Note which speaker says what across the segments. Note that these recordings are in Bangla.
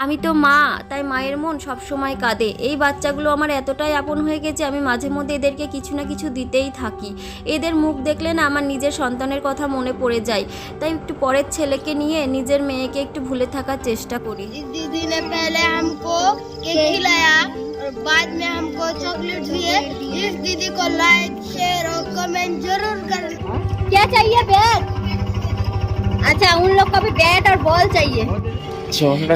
Speaker 1: আমি তো মা তাই মায়ের মন সব সময় কাঁদে এই বাচ্চাগুলো আমার এতটাই আপন হয়ে গেছে আমি মাঝে মধ্যে এদেরকে কিছু না কিছু দিতেই থাকি এদের মুখ দেখলে না আমার নিজের সন্তানের কথা মনে পড়ে যায় তাই একটু পরের ছেলেকে নিয়ে নিজের মেয়েকে একটু ভুলে থাকার চেষ্টা করি
Speaker 2: इस दीदी ने पहले हमको केक खिलाया और बाद में हमको चॉकलेट दिए इस दीदी को लाइक शेयर और कमेंट जरूर कर क्या चाहिए बैट अच्छा उन लोग को भी बैट और बॉल चाहिए
Speaker 3: छोटा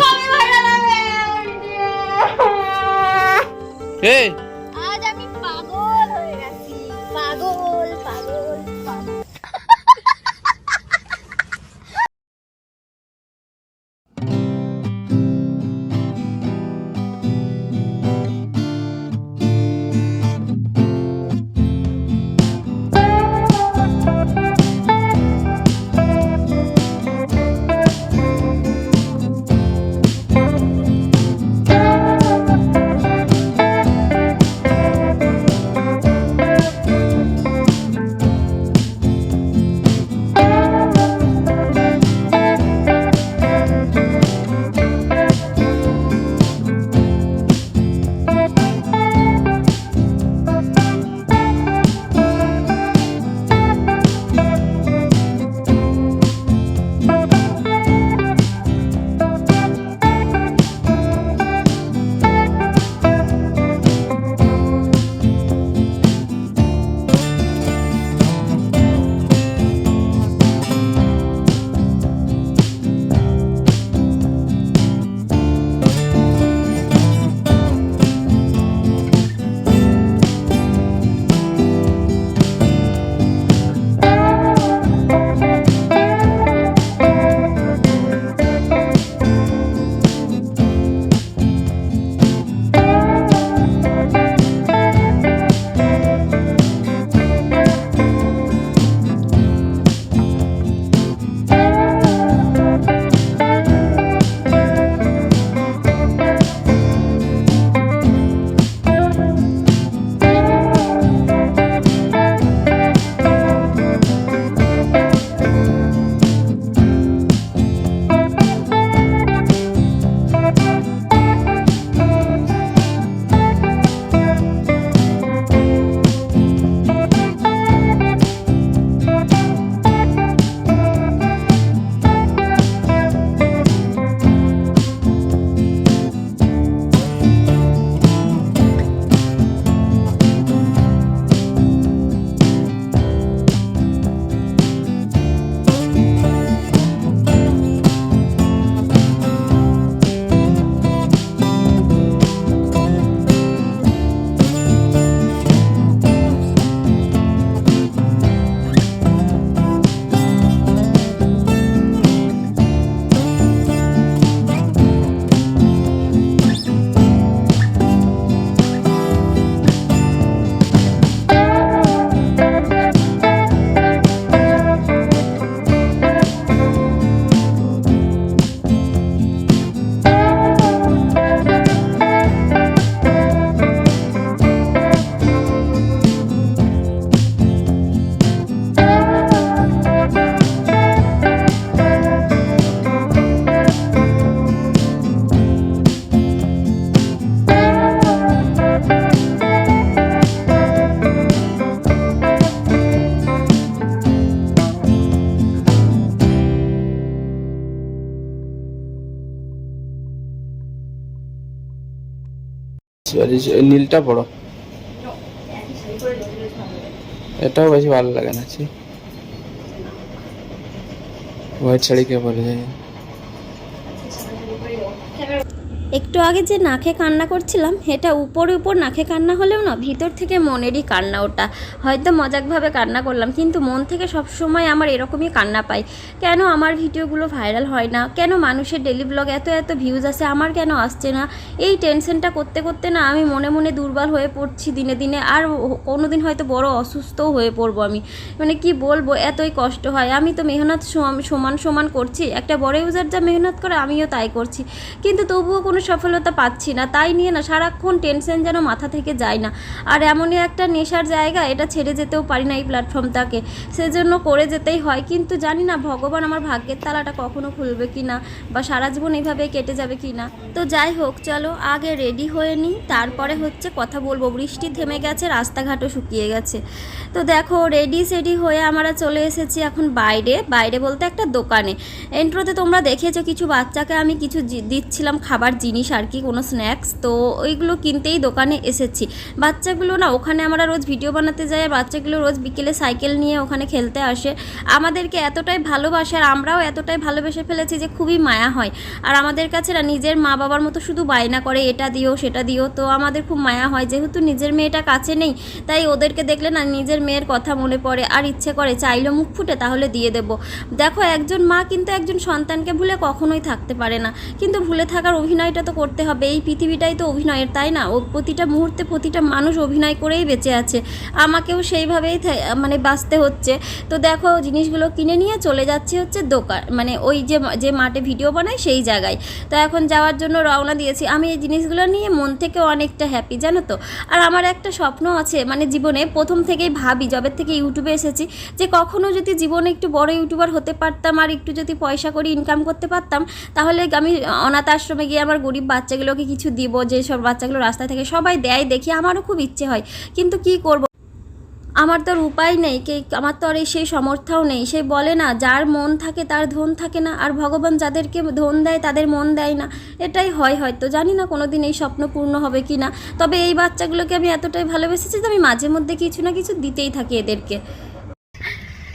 Speaker 3: নীলটা বড়। এটাও বেশি ভালো লাগে না হোয়াইট শাড়ি কে বলে যায়?
Speaker 1: একটু আগে যে নাকে কান্না করছিলাম, এটা উপরে উপর নাকে কান্না হলেও না, ভিতর থেকে মনেরই কান্না ওটা। হয়তো মজাকভাবে কান্না করলাম, কিন্তু মন থেকে সব সময় আমার এরকমই কান্না পাই। কেন আমার ভিডিওগুলো ভাইরাল হয় না? কেন মানুষের ডেলি ব্লগ এত এত ভিউজ আসে, আমার কেন আসছে না? এই টেনশনটা করতে করতে না আমি মনে মনে দুর্বল হয়ে পড়ছি দিনে দিনে, আর কোনো দিন হয়তো বড় অসুস্থও হয়ে পড়ব আমি। মানে কি বলব, এতই কষ্ট হয়। আমি তো মেহনত সমান সমান করছি, একটা বড় ইউজার যা মেহনত করে আমিও তাই করছি। কিন্তু তবুও কোনো সফলতা পাচ্ছি না, তাই নিয়ে না সারাক্ষণ টেনশন যেন মাথা থেকে যায় না। আর এমনই একটা নেশার জায়গা, এটা ছেড়ে যেতেও পারি না এই প্ল্যাটফর্মটাকে সেজন্য করে যেতেই হয়, কিন্তু জানি না ভগবান আমার ভাগ্যের তালাটা কখনো খুলবে কি না, বা সারা জীবন এইভাবে কেটে যাবে কি না। তো যাই হোক, চলো আগে রেডি হয়ে নিই, তারপরে হচ্ছে কথা বলব। বৃষ্টি থেমে গেছে, রাস্তাঘাটও শুকিয়ে গেছে। তো দেখো রেডি সেডি হয়ে আমরা চলে এসেছি এখন বাইরে। বাইরে বলতে একটা দোকানে। এন্ট্রোতে তোমরা দেখেছ, কিছু বাচ্চাকে আমি কিছু দিচ্ছিলাম খাবার, জিনিস আর কি, কোনো স্ন্যাক্স তো ওইগুলো কিনতেই দোকানে এসেছি। বাচ্চাগুলো না, ওখানে আমরা রোজ ভিডিও বানাতে যাই আর বাচ্চাগুলো রোজ বিকেলে সাইকেল নিয়ে ওখানে খেলতে আসে। আমাদেরকে এতটাই ভালোবাসে আর আমরাও এতটাই ভালোবেসে ফেলেছি যে খুবই মায়া হয়। আর আমাদের কাছে না, নিজের মা বাবার মতো শুধু বায়না করে, এটা দিও, সেটা দিও, তো আমাদের খুব মায়া হয়। যেহেতু নিজের মেয়েটা কাছে নেই, তাই ওদেরকে দেখলে না, নিজের মেয়ের কথা মনে পড়ে। আর ইচ্ছে করে চাইলো মুখ ফুটে, তাহলে দিয়ে দেব। দেখো, একজন মা কিন্তু একজন সন্তানকে ভুলে কখনোই থাকতে পারে না। কিন্তু ভুলে থাকার অভিনয়টা তো করতে হবে। এই পৃথিবীটাই তো অভিনয়ের, তাই না? ও প্রতিটা মুহূর্তে প্রতিটা মানুষ অভিনয় করেই বেঁচে আছে। আমাকেও সেইভাবেই মানে বাঁচতে হচ্ছে। তো দেখো, জিনিসগুলো কিনে নিয়ে চলে যাচ্ছি হচ্ছে দোকান মানে ওই যে যে মাঠে ভিডিও বানায় সেই জায়গায়। তো এখন যাওয়ার জন্য রওনা দিয়েছি। আমি এই জিনিসগুলো নিয়ে মন থেকে অনেকটা হ্যাপি জানো তো? আর আমার একটা স্বপ্ন আছে মানে জীবনে প্রথম থেকেই ভাবি জবের থেকে ইউটিউবে এসেছি, যে কখনও যদি জীবনে একটু বড় ইউটিউবার হতে পারতাম, আর একটু যদি পয়সা করে ইনকাম করতে পারতাম, তাহলে আমি অনাথ আশ্রমে গিয়ে আমার গরিব বাচ্চাগুলোকে কিছু দিব যে সব বাচ্চাগুলো রাস্তা থেকে সবাই দেয়, দেখি আমারও খুব ইচ্ছে হয়। কিন্তু কি করব? আমার তো আর উপায় নেই, কে, আমার তো আর এই সেই সমর্থাও নেই। সে বলে না, যার মন থাকে তার ধন থাকে না, আর ভগবান যাদেরকে ধন দেয় তাদের মন দেয় না। এটাই হয় হয়তো, জানি না কোনো দিন এই স্বপ্ন পূর্ণ হবে কি না। তবে এই বাচ্চাগুলোকে আমি এতটাই ভালোবেসেছি যে আমি মাঝে মধ্যে কিছু না কিছু দিতেই থাকি এদেরকে।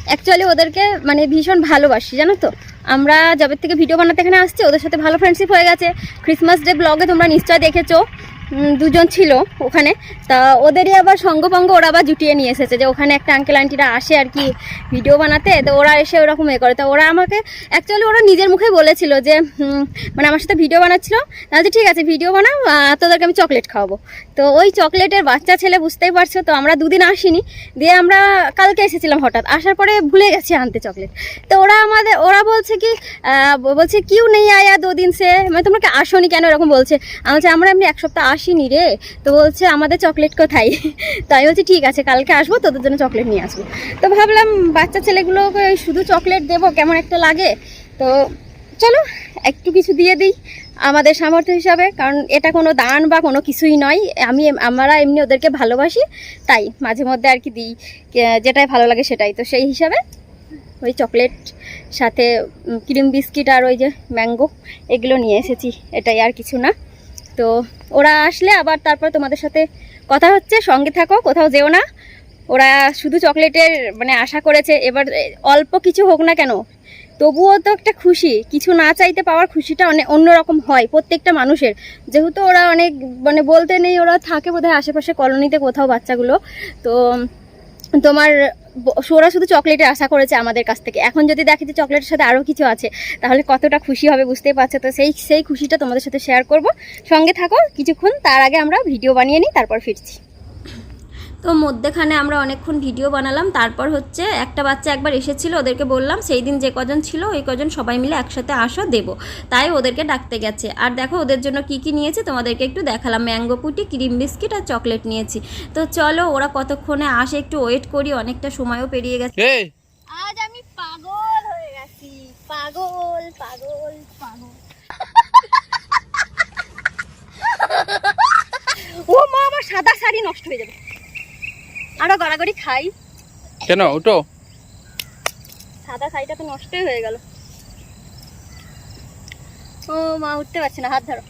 Speaker 2: অ্যাকচুয়ালি ওদেরকে মানে ভীষণ ভালোবাসি, জানো তো? আমরা যবে থেকে ভিডিও বানাতে এখানে আসছি, ওদের সাথে ভালো ফ্রেন্ডশিপ হয়ে গেছে। ক্রিসমাস ডে ব্লগে তোমরা নিশ্চয় দেখেছ। দুজন ছিল ওখানে। তা ওদেরই আবার সঙ্গপঙ্গ ওরা আবার জুটিয়ে নিয়ে এসেছে যে ওখানে একটা আঙ্কেল আন্টিরা আসে আর কি ভিডিও বানাতে। তো ওরা এসে ওরকম এ করে। তো ওরা আমাকে অ্যাকচুয়ালি ওরা নিজের মুখে বলেছিল যে মানে আমার সাথে ভিডিও বানাচ্ছিল। তাহলে ঠিক আছে ভিডিও বানাও তোদেরকে আমি চকলেট খাওয়াবো। তো ওই চকলেটের বাচ্চা ছেলে বুঝতেই পারছ তো, আমরা দুদিন আসিনি। দিয়ে আমরা কালকে এসেছিলাম হঠাৎ। আসার পরে ভুলে গেছি আনতে চকলেট তো ওরা আমাদের, ওরা বলছে কি বলছে, কিউ নেই আয়া দু দিন সে? মানে তোমরা আসোনি কেন? এরকম বলছে। আমি আমরা এমনি এক সপ্তাহ আসিনি রে। তো বলছে, আমাদের চকলেট কোথায়? তো আমি বলছি, ঠিক আছে, কালকে আসব, তোদের জন্য চকলেট নিয়ে আসব। তো ভাবলাম, বাচ্চা ছেলেগুলোকে শুধু চকলেট দেবো, কেমন একটা লাগে। তো চলো, একটু কিছু দিয়ে দিই আমাদের সামর্থ্য হিসাবে, কারণ এটা কোনো দান বা কোনো কিছুই নয়। আমি, আমরা এমনি ওদেরকে ভালোবাসি, তাই মাঝে মধ্যে আর কি দিই। যেটাই ভালো লাগে সেটাই। তো সেই হিসাবে ওই চকলেট সাথে ক্রিম বিস্কিট আর ওই যে ম্যাঙ্গো এগুলো নিয়ে এসেছি। এটাই আর কিছু না। তো ওরা আসলে আবার তারপর তোমাদের সাথে কথা হচ্ছে, সঙ্গে থাকো, কোথাও যেও না। ওরা শুধু চকলেটের মানে আশা করেছে, এবার অল্প কিছু হোক না কেন। তবুও তো একটা খুশি, কিছু না চাইতে পাওয়ার খুশিটা অনেক অন্যরকম হয় প্রত্যেকটা মানুষের। যেহেতু ওরা অনেক মানে বলতে নেই, ওরা থাকে বোধহয় আশেপাশে কলোনিতে কোথাও বাচ্চাগুলো। তো তোমার সোরা শুধু চকলেটের আশা করেছে আমাদের কাছ থেকে। এখন যদি দেখে যে চকলেটের সাথে আরও কিছু আছে, তাহলে কতটা খুশি হবে বুঝতেই পারছ? তো সেই সেই খুশিটা তোমাদের সাথে শেয়ার করব। সঙ্গে থাকো, কিছুক্ষণ, তার আগে আমরা ভিডিও বানিয়ে নিই, তারপর ফিরছি।
Speaker 1: তো মধ্যেখানে আমরা অনেকক্ষণ ভিডিও বানালাম তারপর হচ্ছে একটা বাচ্চা একবার এসেছিল ওদেরকে বললাম সেই দিন যে কজন ছিল ওই কজন সবাই মিলে একসাথে আসো দেবো। তাই ওদেরকে ডাকতে গেছে। আর দেখো ওদের জন্য কি কি নিয়েছে তোমাদেরকে একটু দেখালাম। ম্যাঙ্গো পুটি ক্রিম বিস্কিট আর চকলেট নিয়েছি। তো চলো ওরা কতক্ষণে আসে একটু ওয়েট করি অনেকটা সময়ও পেরিয়ে গেছে।
Speaker 2: আজ আমি পাগল হয়ে গেছি। পাগল পাগল পাগল। ও মা আমার সাদা শাড়ি নষ্ট হয়ে যাবে। আরও গড়াগড়ি খাই।
Speaker 3: কেন? ওটো
Speaker 2: সাদা শাড়িটা তো নষ্টই হয়ে গেল। ও মা উঠতে পারছে না হাত ধরো।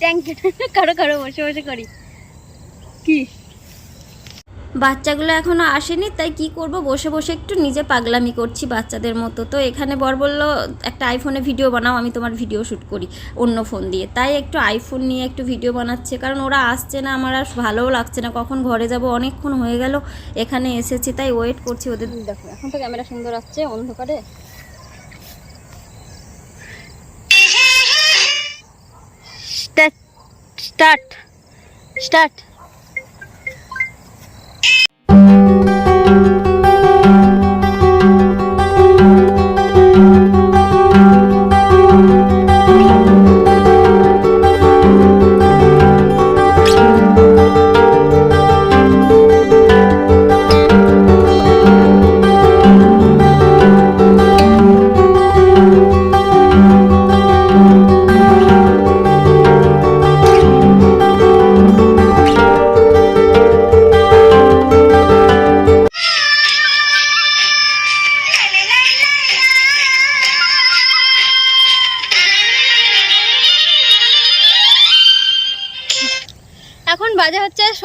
Speaker 2: থ্যাংক ইউ কারও কারও বসে বসে করি। কি?
Speaker 1: বাচ্চাগুলো এখনও আসেনি তাই কি করব? বসে বসে একটু নিজে পাগলামি করছি বাচ্চাদের মতো। তো এখানে বর বলল একটা আইফোনে ভিডিও বানাও আমি তোমার ভিডিও শ্যুট করি অন্য ফোন দিয়ে। তাই একটু আইফোন নিয়ে একটু ভিডিও বানাচ্ছে কারণ ওরা আসছে না আমার আর ভালোও লাগছে না। কখন ঘরে যাব? অনেকক্ষণ হয়ে গেল এখানে এসেছি তাই ওয়েট করছি ওদের।
Speaker 2: দেখো এখন তো ক্যামেরা সুন্দর আসছে অন্ধকারে। স্টার্ট স্টার্ট বাজে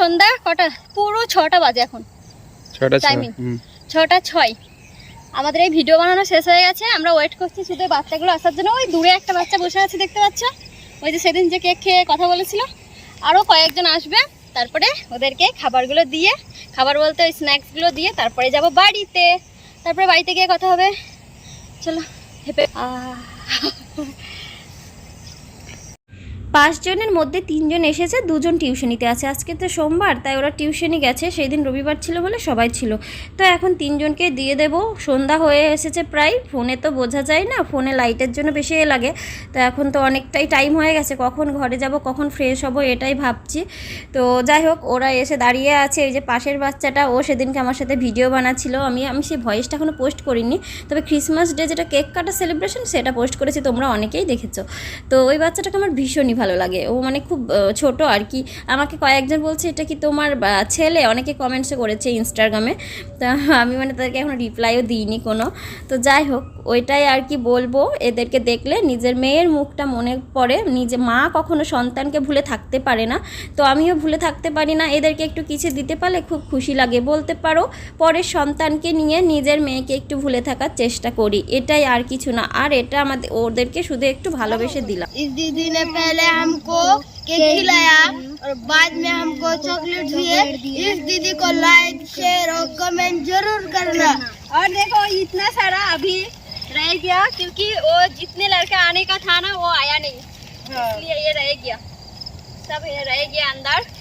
Speaker 2: সন্ধ্যা কটা? পুরো ছটা বাজে এখন।
Speaker 3: ছটা ছয়
Speaker 2: ছটা ছয়। আমাদের এই ভিডিও বানানো শেষ হয়ে গেছে। আমরা ওয়েট করছি শুধু বাচ্চাগুলো আসার জন্য। ওই দূরে একটা বাচ্চা বসে আছে দেখতে পাচ্ছ? ওই যে সেদিন যে কেক খেয়ে কথা বলেছিল। আরও কয়েকজন আসবে। তারপরে ওদেরকে খাবারগুলো দিয়ে খাবার বলতে ওই স্ন্যাক্সগুলো দিয়ে তারপরে যাব বাড়িতে। তারপরে বাড়িতে গিয়ে কথা হবে। চলো হেপে আহ। পাঁচজনের মধ্যে তিনজন এসেছে, দুজন টিউশনিতে আছে। আজকে তো সোমবার, তাই ওরা টিউশনি গেছে। সেই দিন রবিবার ছিল বলে সবাই ছিল। তো এখন তিনজনকে দিয়ে দেব। সন্ধ্যা হয়ে এসেছে প্রায়। ফোনে তো বোঝা যায় না, ফোনে লাইটের জন্য বেশি লাগে। তো এখন তো অনেকটাই টাইম হয়ে গেছে, কখন ঘরে যাব, কখন ফ্রেশ হব এটাই ভাবছি। তো যাই হোক, ওরা এসে দাঁড়িয়ে আছে। এই যে পাশের বাচ্চাটা, ও সেদিনকে আমার সাথে ভিডিও বানাচ্ছিল। আমি আমি সেই ভয়েসটা এখনও পোস্ট করিনি। তবে ক্রিসমাস ডে যেটা কেক কাটা সেলিব্রেশন সেটা পোস্ট করেছি, তোমরা অনেকেই দেখেছ। তো ওই বাচ্চাটাকে আমার ভীষণই ভালো ভালো লাগে। ও মানে খুব ছোট আর কি। আমাকে কয়েকজন বলছে, এটা কি তোমার ছেলে? অনেকে কমেন্টসও করেছে ইনস্টাগ্রামে তা আমি মানে তাদেরকে এখন রিপ্লাইও দিইনি কোনো। তো যাই হোক, ওইটাই আর কি বলব। এদেরকে দেখলে নিজের মেয়ের মুখটা মনে পড়ে। নিজে, মা কখনো সন্তানকে ভুলে থাকতে পারে না। তো আমিও ভুলে থাকতে পারি না। এদেরকে একটু কিছু দিতে পারলে খুব খুশি লাগে। বলতে পারো, পরের সন্তানকে নিয়ে নিজের মেয়েকে একটু ভুলে থাকার চেষ্টা করি। এটাই আর কিছু না। আর এটা আমাদের, ওদেরকে শুধু একটু ভালোবেসে দিলাম।
Speaker 4: দিলে ফেলে खिलाया हमको केक खिलाया। और बाद में हमको चॉकलेट दिए। इस दीदी को लाइक शेयर और कमेंट ज़रूर करना।
Speaker 2: और देखो इतना सारा अभी रह गया क्योंकि वो जितने लड़के आने का था ना वो आया नहीं। हाँ। इसलिए ये रह गया। सब ये रह गया अंदर।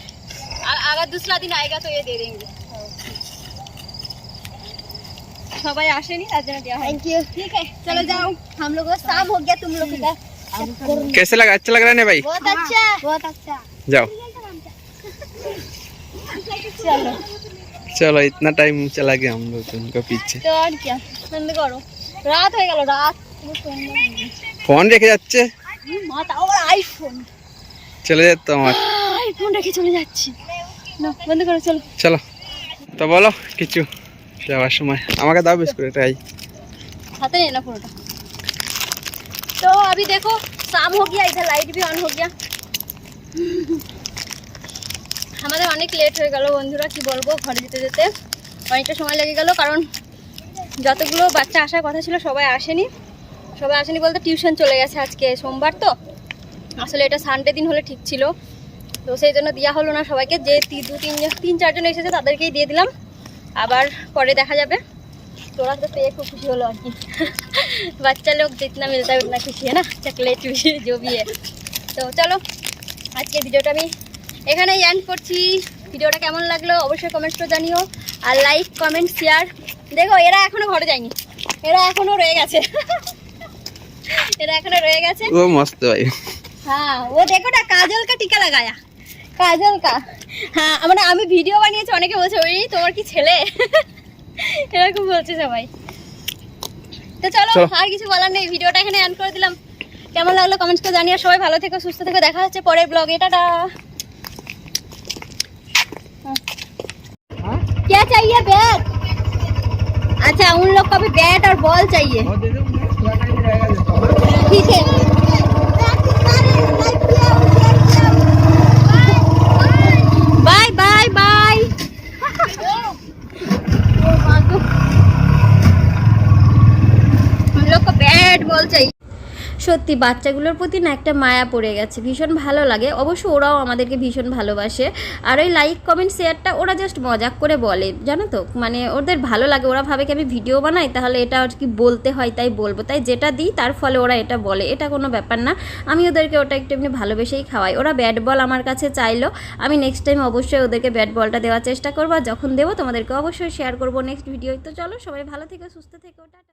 Speaker 2: अगर दूसरा दिन आएगा तो ये दे देंगे। सबाई आशे नहीं
Speaker 4: थैंक यू
Speaker 2: ठीक है चलो जाओ। हम लोग शाम हो गया तुम लोग का
Speaker 3: कैसे लगा अच्छा लग रहा है ना भाई
Speaker 4: बहुत अच्छा बहुत अच्छा
Speaker 3: जाओ
Speaker 2: चलो
Speaker 3: चलो इतना टाइम चला गया हम लोग उनका पीछे
Speaker 2: তো আর কি বন্ধ করো রাত হয়ে গেল রাত
Speaker 3: ফোন রেখে যাচ্ছে
Speaker 2: মাথা আবার আইফোন
Speaker 3: চলে যেত আমার
Speaker 2: আইফোন রেখে চলে যাচ্ছি না বন্ধ করো চলো
Speaker 3: চলো তো বলো কিছু যাওয়ার সময় আমাকে দাও বিস্কুট এটাই
Speaker 2: हाथे नहीं ना पूरा तो अभी देखो शाम हो गया इधर लाइट भी ऑन हो गया আমাদের অনেক লেট হয়ে গেল বন্ধুরা কি বলবো ঘরে যেতে যেতে অনেকটা সময় লেগে গেল কারণ যতগুলো বাচ্চা আসার কথা ছিল সবাই আসেনি সবাই আসেনি বলতে টিউশন চলে গেছে আজকে সোমবার তো আসলে এটা সানডে দিন হলে ঠিক ছিল তো সেই জন্য দেওয়া হলো না সবাইকে যে তি- দু তিন তিন চারজন এসেছে তাদেরকেই দিয়ে দিলাম আবার পরে দেখা যাবে थोड़ा तो पेट को खुशी हो की बच्चा लोग जितना मिलता है उतना खुशी है ना चॉकलेट भी जो भी है তো চলো আজকে ভিডিওটা আমি এখানেই এন্ড করছি ভিডিওটা কেমন লাগলো অবশ্যই কমেন্ট করে জানিও আর লাইক কমেন্ট শেয়ার দেখো এরা এখনো ঘরে যায়নি এরা এখনো রয়ে গেছে এরা এখনো রয়ে গেছে
Speaker 3: ও মস্ত ভাই
Speaker 2: হ্যাঁ ও দেখো না কাজল কা টিকা লাগায়া কাজল কা হ্যাঁ মানে আমি ভিডিও বানিয়েছি অনেকে বলছে ওই তোমার কি ছেলে এরকম বলছে সবাই তো চলো
Speaker 3: চলো।
Speaker 2: আর কিছু বলার নেই ভিডিওটা এখানে এন্ড করে দিলাম কেমন লাগলো কমেন্টস করে জানিয়ে সবাই ভালো থেকো সুস্থ থেকো দেখা হচ্ছে পরের ব্লগে টাটা क्या चाहिए बैट अच्छा उन लोग को भी बैट और बॉल चाहिए ठीक है বলছেই সত্যি, বাচ্চাগুলোর প্রতি না একটা মায়া পড়ে গেছে, ভীষণ ভালো লাগে। অবশ্য ওরাও আমাদেরকে ভীষণ ভালোবাসে। আর ওই লাইক কমেন্ট শেয়ারটা ওরা জাস্ট মজাক করে বলে, জানো তো? মানে ওদের ভালো লাগে, ওরা ভাবে কি আমি ভিডিও বানাই? তাহলে এটা আর কি বলতে হয়, তাই বলব। তাই যেটা দিই, তার ফলে ওরা এটা বলে। এটা কোনো ব্যাপার না। আমি ওদেরকে ওটা একটু এমনি ভালোবেসেই খাওয়াই। ওরা ব্যাট বল আমার কাছে চাইলো। আমি নেক্সট টাইম অবশ্যই ওদেরকে ব্যাট বলটা দেওয়ার চেষ্টা করব। যখন দেবো, তোমাদেরকে অবশ্যই শেয়ার করব নেক্সট ভিডিও তো চলো, সবাই ভালো থেকে, সুস্থ থেকে ওটা